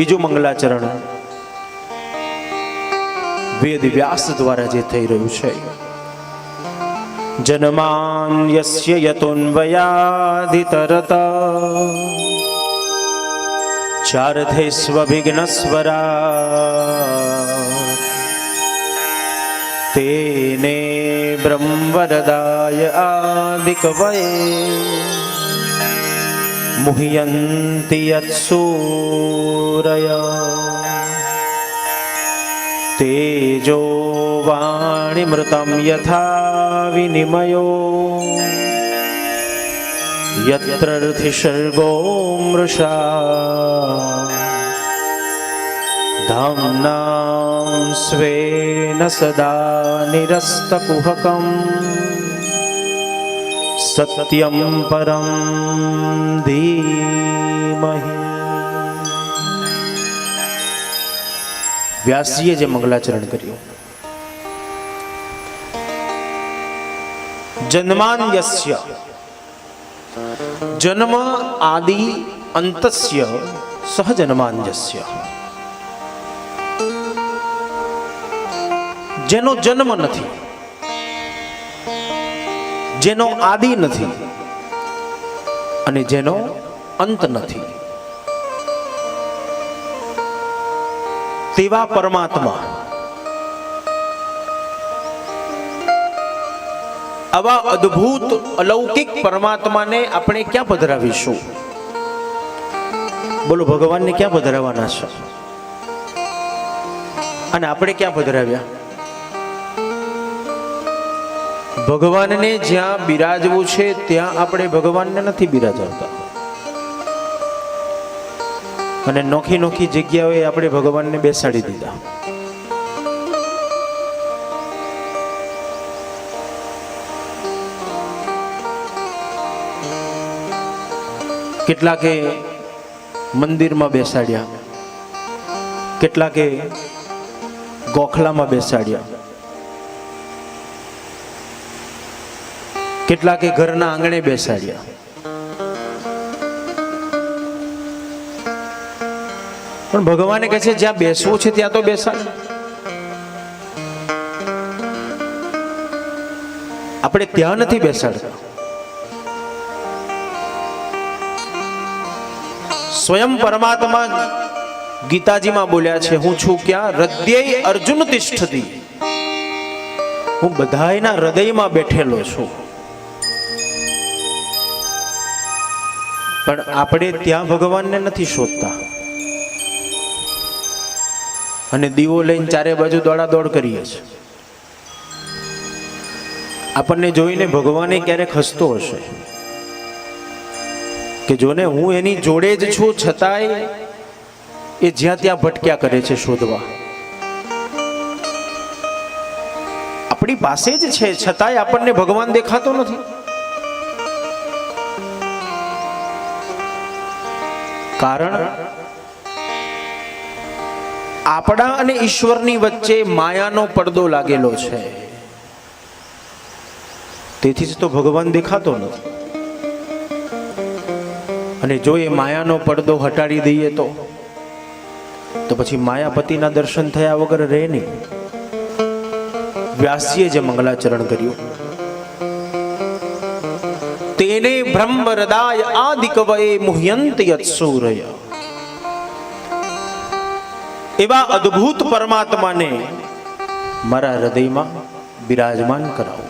બીજું મંગલાચરણ. વેદ વ્યાસ દ્વારા જે થઈ રહ્યું છે. જન્માન યસ્ય યતોન્વયાધિતરત. ચારથે સ્વવિઘ્ન સ્વરા તેને બ્રહ્મવરદાય આદિકવયે. મુહ્યન્તિ યત્સૂરય તેજો વાણીમૃतं યથા વિનિમયો યત્ર સર્ગો મૃષા ધામ્નાં સ્વેન સદા નિરસ્તકુહકम् સત્યમ પરમ ધીમહિ વ્યાસજીએ જે મંગલાચરણ કર્યું જન્માન્યસ્ય જન્મ આદિ અંતસ્ય સહજન્માન્યસ્ય જેનો જન્મ નથી જેનો આદિ નથી અને જેનો અંત નથી. તેવા પરમાત્મા આવા અદ્ભુત અલૌકિક પરમાત્માને આપણે ક્યાં પધરાવીશું? બોલો, ભગવાનને ક્યાં પધરાવવાના છે? અને આપણે ક્યાં પધરાવ્યા? ભગવાનને જ્યાં બિરાજવું છે, ત્યાં આપણે ભગવાનને નથી બિરાજવતા. અને નોખી નોખી જગ્યાઓએ આપણે ભગવાનને બેસાડી દીધા. કેટલાકે મંદિરમાં બેસાડ્યા. કેટલાકે ગોખલામાં બેસાડ્યા. કેટલાકે ઘરના આંગણે બેસાડ્યા. પણ ભગવાને કહે છે, જ્યાં બેસવું છે, ત્યાં તો બેસાડ. આપણે ત્યાં નથી બેસાડતા. સ્વયં પરમાત્મા ગીતાજીમાં બોલ્યા છે, હું છું ક્યાં? હૃદય અર્જુન તિષ્ઠતી. હું બધાયના હૃદયમાં બેઠેલો છું. પણ આપણે ત્યાં ભગવાનને નથી શોધતા. અને દીવો લઈને ચારે બાજુ દોડા દોડ કરીએ છીએ. આપણને જોઈને ભગવાને ક્યારેક હસતો હશે કે જોને હું એની જોડે જ છું છતાંય એ જ્યાં ત્યાં ભટક્યા કરે છે શોધવા. આપણી પાસે જ છે, છતાંય આપણને ભગવાન દેખાતો નથી. કારણ આપણા અને ઈશ્વરની વચ્ચે માયાનો પડદો લાગેલો છે. તેથી જ તો ભગવાન દેખાતો નથી. અને જો એ માયાનો પડદો હટાડી દઈએ તો તો પછી માયાપતિના દર્શન થયા વગર રહે નહીં. વ્યાસજીએ જે મંગલાચરણ કર્યું તેને બ્રહ્મ હૃદય આદિકવયે મુહ્યંત યત્સૂરય એવા અદ્ભુત પરમાત્માને મારા હૃદયમાં બિરાજમાન કરાવો